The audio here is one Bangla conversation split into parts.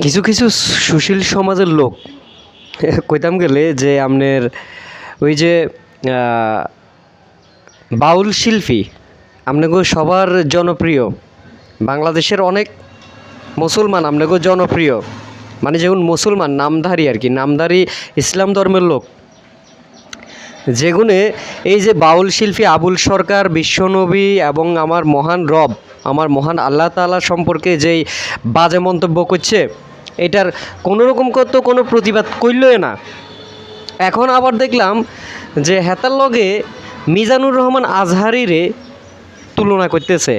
কিছু কিছু সুশীল সমাজের লোক, কইতাম গেলে যে আপনার ওই যে বাউল শিল্পী আপনাকে সবার জনপ্রিয়, বাংলাদেশের অনেক মুসলমান আপনাকে জনপ্রিয় মানে যেমন মুসলমান, নামধারী আর কি, নামধারী ইসলাম ধর্মের লোক। যেগুনে এই যে বাউল শিল্পী আবুল সরকার, বিশ্বনবী এবং আমার মহান রব আমার মহান আল্লাহ তাআলা সম্পর্কে যেই বাজে মন্তব্য করছে, এটার কোনো রকম কোনো প্রতিবাদ করলই না। এখন আবার দেখলাম যে হেতার লগে মিজানুর রহমান আজহারিরে তুলনা করতেছে।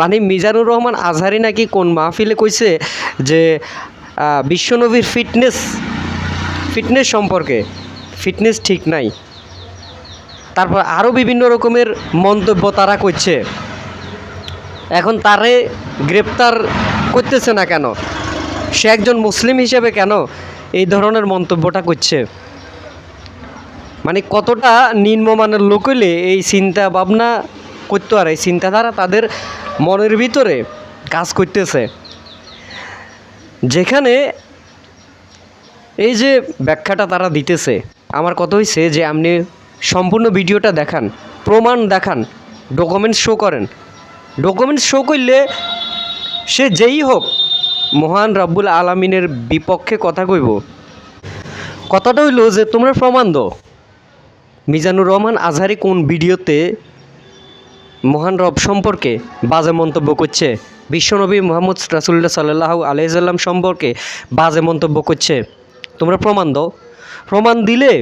মানে মিজানুর রহমান আজহারি নাকি কোন মাহফিলে কইছে যে বিশ্বনবীর ফিটনেস ফিটনেস সম্পর্কে, ফিটনেস ঠিক নাই। তারপর আরও বিভিন্ন রকমের মন্তব্য তারা করছে। এখন তারে গ্রেপ্তার করতেছে না কেন? সে একজন মুসলিম হিসেবে কেন এই ধরনের মন্তব্যটা করছে? মানে কতটা নিম্নমানের লোক হইলে এই চিন্তা ভাবনা করতে আর এই চিন্তাধারা তাদের মনের ভিতরে কাজ করতেছে? যেখানে এই যে ব্যাখ্যাটা তারা দিতেছে, আমার কথা হয়েছে যে আপনি সম্পূর্ণ ভিডিওটা দেখান, প্রমাণ দেখান ডকুমেন্টস শো করেন ডকুমেন্টস শো করলে সে যেই হোক, মহান রব্বুল আলমিনের বিপক্ষে কথা কইব। কথাটা হইল যে, তোমরা প্রমাণ দাও, মিজানুর রহমান আজহারি কোন ভিডিওতে মহান রব সম্পর্কে বাজে মন্তব্য করছে বিশ্বনবী মোহাম্মদ রাসুল্লাহ সাল্লাহ আলাইসাল্লাম সম্পর্কে বাজে মন্তব্য করছে, তোমরা প্রমাণ দাও। প্রমাণ দিলে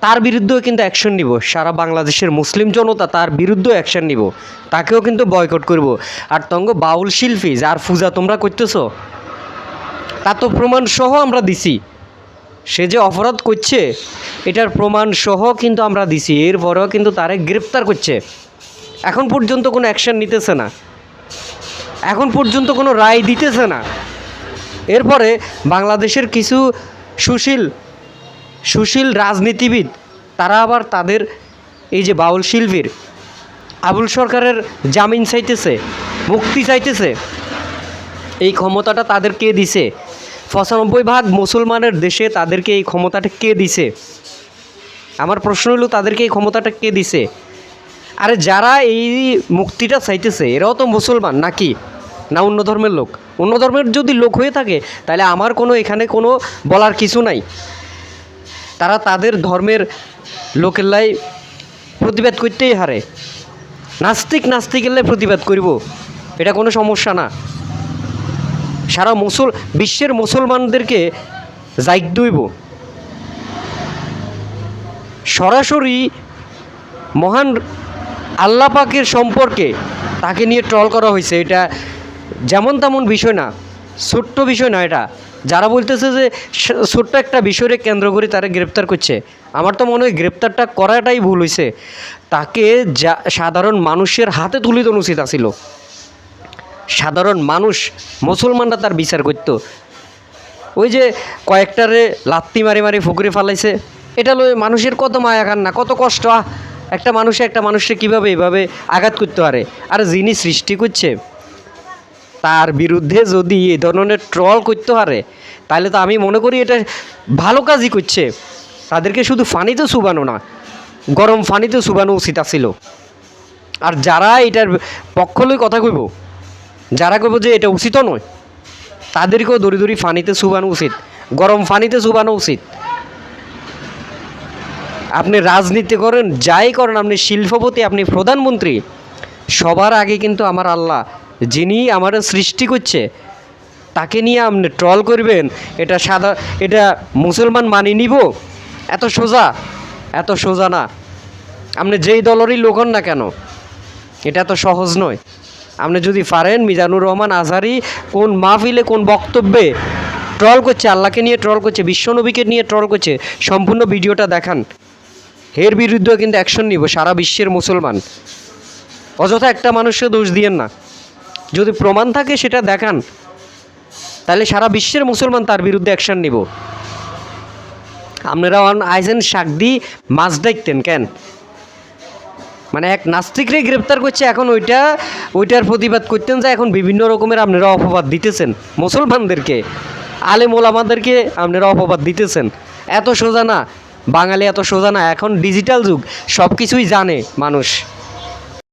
তার বিরুদ্ধেও কিন্তু অ্যাকশন নিব। সারা বাংলাদেশের মুসলিম জনতা তার বিরুদ্ধেও অ্যাকশন নিব। তাকেও কিন্তু বয়কট করব। আর তঙ্গ বাউল শিল্পী, যার পূজা তোমরা করতেছো তার তো প্রমাণ সহ আমরা দিছি। সে যে অপরাধ করছে, এটার প্রমাণ সহ কিন্তু আমরা দিছি। এরপরেও কিন্তু তারে গ্রেপ্তার করছে। এখন পর্যন্ত কোনো অ্যাকশন নিতেছে না। এখন পর্যন্ত কোনো রায় দিতেছে না। এরপরে বাংলাদেশের কিছু সুশীল সুশীল রাজনীতিবিদ, তারা আবার তাদের এই যে বাউল শিল্পীর, আবুল সরকারের জামিন চাইতেছে, মুক্তি চাইতেছে, এই ক্ষমতাটা তাদের কে দিছে। পঁচানব্বই ভাগ মুসলমানের দেশে তাদেরকে এই ক্ষমতাটা কে দিছে? আমার প্রশ্ন হলো, তাদেরকে এই ক্ষমতাটা কে দিছে? আরে যারা এই মুক্তিটা চাইতেছে, এরাও তো মুসলমান নাকি? না অন্য ধর্মের লোক? অন্য ধর্মের যদি লোক হয়ে থাকে, তাহলে আমার কোনো এখানে কোনো বলার কিছু নাই। তারা তাদের ধর্মের লোকের লাই প্রতিবাদ করতেই হারে। নাস্তিক নাস্তিকের লাই প্রতিবাদ করিব, এটা কোনো সমস্যা না। সারা মুসল, বিশ্বের মুসলমানদেরকে জাইক দইব। সরাসরি মহান আল্লাহ পাকের সম্পর্কে তাকে নিয়ে ট্রল করা হয়েছে এটা যেমন তেমন বিষয় না, ছোট্ট বিষয় না এটা। যারা বলতেছে যে ছোট্ট একটা বিষয়কে কেন্দ্র করে তারা গ্রেপ্তার করছে, আমার তো মনে হয় গ্রেপ্তারটা করাটাই ভুল হয়েছে তাকে যা, সাধারণ মানুষের হাতে তুলে দেওয়া উচিত আছিল। সাধারণ মানুষ, মুসলমানরা তার বিচার করতো। ওই যে কয়েকটারে লাত্তি মারি মারি ফুকুরে ফালাইছে, এটা লয়ে মানুষের কত মায়া কান্না, কত কষ্ট একটা মানুষে একটা মানুষকে কীভাবে এভাবে আঘাত করতে পারে? আর যিনি সৃষ্টি করছে তার বিরুদ্ধে যদি এ ধরনের ট্রল করতে পারে তাহলে তো আমি মনে করি এটা ভালো কাজই করছে। তাদেরকে শুধু ফানিতে শুবানো না, গরম ফানিতে শুবানো উচিত আছিল আর যারা এটার পক্ষ লই কথা কইব, যারা কইব যে এটা উচিত নয়, তাদেরকেও দড়ি দড়ি ফানিতে চুবানো উচিত, গরম ফানিতে চুবানো উচিত। আপনি রাজনীতি করেন, যাই করেন, আপনি শিল্পপতি, আপনি প্রধানমন্ত্রী, সবার আগে কিন্তু আমার আল্লাহ যিনি আমার সৃষ্টি করছে, তাকে নিয়ে আপনি ট্রল করবেন। এটা সাদা, এটা মুসলমান মানি নিব। এত সোজা এত সোজা না। আপনি যেই দলেরই লোক হন না কেন, এটা তো সহজ নয়। আপনি যদি পারেন, মিজানুর রহমান আজহারি কোন মাহফিলে, কোন বক্তব্যে ট্রল করছে, আল্লাহকে নিয়ে ট্রল করছে বিশ্বনবীকে নিয়ে ট্রল করছে, সম্পূর্ণ ভিডিওটা দেখান। এর বিরুদ্ধে কিন্তু অ্যাকশন নিব, সারা বিশ্বের মুসলমান। অযথা একটা মানুষকে দোষ দিয়েন না। যদি প্রমাণ থাকে, সেটা দেখান। তাহলে সারা বিশ্বের মুসলমান তার বিরুদ্ধে অ্যাকশন নিব। আপনারা অন আইজেন শাক দি মাছ দেখতেন, কেন? মানে এক নাস্তিকরে গ্রেপ্তার করছে, এখন ওইটা, ওইটার প্রতিবাদ করতেন যে এখন বিভিন্ন রকমের আপনারা অপবাদ দিতেছেন, মুসলমানদেরকে, আলেম ওলামাদেরকে আপনারা অপবাদ দিতেছেন। এত সোজা না, বাঙালি এত সোজা না, এখন ডিজিটাল যুগ সব কিছুই জানে মানুষ।